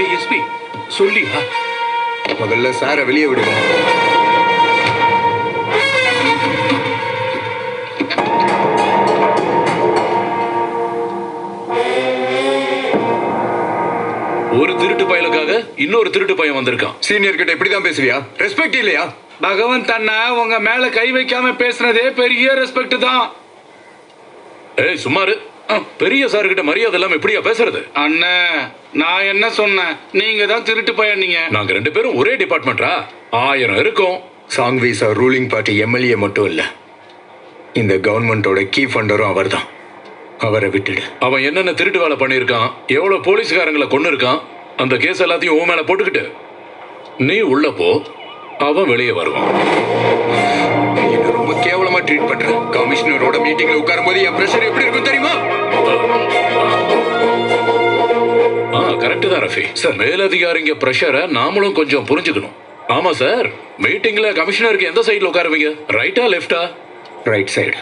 ஏ SP சொல்லியா முதல்ல சாரை வெளியே விடுங்க. ஒரு திருட்டு பயலுக்காக இன்னொரு திருட்டு பையன் வந்திருக்கான். சீனியர் கிட்ட இப்படிதான் பேசுவியா? ரெஸ்பெக்ட் இல்லையா? பகவந்த் அண்ணா உங்க மேல கை வைக்காம பேசுனதே பெரிய ரெஸ்பெக்ட் தான். ஏய் சுமாரு பெரிய சார் கிட்ட மரியாதை இல்லாம எப்படியா பேசுறது? அண்ணா நான் என்ன சொன்னேன்? நீங்க தான் திருட்டு பையன் நீங்க நாங்க ரெண்டு பேரும் ஒரே டிபார்ட்மெண்ட்டா ஆயிரம் இருக்கோம். Sanghvi sir ruling party MLA மட்டும் இல்ல. இந்த கவர்மெண்டோட கீ ஃபண்டரும் அவர்தான். அவரை விட்டுடு. அவன் என்னென்ன திருட்டு வேலை பண்ணியிருக்கான்? எவ்வளவு போலீஸ்காரங்களை கொண்டு இருக்கான் அந்த கேஸ் எல்லாத்தையும் உன் மேல போட்டுக்கிட்டு. நீ உள்ள போ. அவன் வெளியே வருவான். என்ன ரொம்ப கேவலமா ட்ரீட் பண்ற? கமிஷனரோட மீட்டிங்ல உட்காரும் போது என் பிரஷர் எப்படி இருக்கும் தெரியுமா? ஆ கரெக்ட் தான் ரஃபி. சார் மேலதிகாரிங்க ப்ரெஷரை நாமளும் கொஞ்சம் புரிஞ்சுக்கணும். ஆமா சார். மீட்டிங்ல கமிஷனருக்கு எந்த சைடுல உட்காருவீங்க? ரைட்டா லெஃப்டா ரைட் சைடு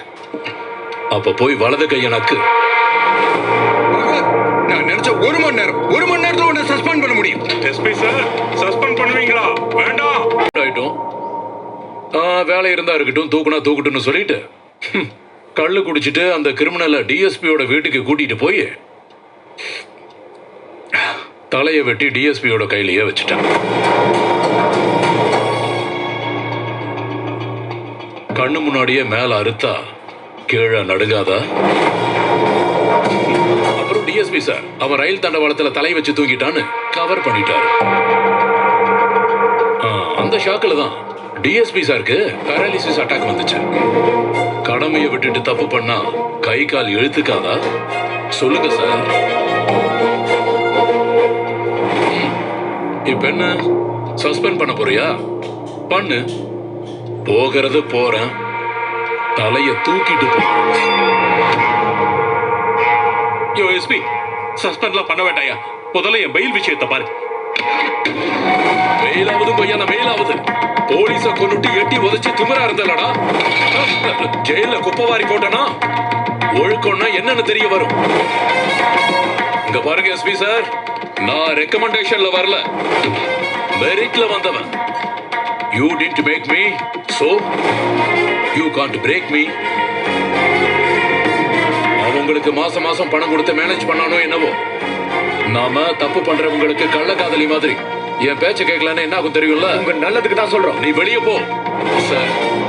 அப்ப போய் வலது கைய நக்கு. நான் நினைச்ச ஒரு மணி நேரம் ஒரு மணி நேரத்துல உன்னை வேலை இருந்தா இருக்கட்டும் தூக்குனா தூக்கட்டும்னு சொல்லிட்டு கல் கள்ளு குடிச்சிட்டு அந்த கிரிமினலை டிஎஸ்பியோட வீட்டுக்கு கூட்டிட்டு போய் தலையை வெட்டி டிஎஸ்பியோட கையிலேயே வச்சுட்டான் கண்ணு முன்னாடியே மேல அறுத்தா கீழே நடுங்காதா? அப்புறம் டிஎஸ்பி சார் அவன் ரயில் தண்டவாளத்துல தலை வச்சு தூங்கிட்டான்னு கவர் பண்ணிட்டாரு. ஆ, அந்த ஷாக்கில் தான் டிஎஸ்பி சாருக்கு பேரலிசிஸ் அட்டாக் வந்துச்சு. கடமையை விட்டுட்டு தப்பு பண்ணா கை கால் இழுத்துக்காதா? சொல்லுங்க சார். இப்ப என்ன? சஸ்பெண்ட் பண்ண போறியா? பண்ணு. போகிறது போறேன். தலைய தூக்கிட்டு போ. யோ எஸ்பி சஸ்பெண்ட்லாம் பண்ண வேண்டாயா முதல்ல என் பயில் விஷயத்தை பாரு. மேலாவது பையன மேலாவது. போலீஸ கொண்டுட்டு எட்டி உதச்சு திமிரா இருந்தலடா ஜெயில குப்பவாரி போட்டனா? ஒழுக்கம்னா என்னன்னு தெரிய வரும். இங்க பாருங்க எஸ்பி சார். நான் ரெக்கமெண்டேஷன்ல வரல. மெரிட்ல வந்தவன். You didn't make me so you can't break me அவங்களுக்கு மாசம் மாசம் பணம் கொடுத்து மேனேஜ் பண்ணானோ என்னவோ. நாம தப்பு பண்றவங்களுக்கு கள்ளக்காதலி மாதிரி. என் பேச்ச கேட்கலன்னு என்ன ஆகும் தெரியும்ல? உங்க நல்லதுக்கு தான் சொல்றோம். நீ வெளியே போ. சார்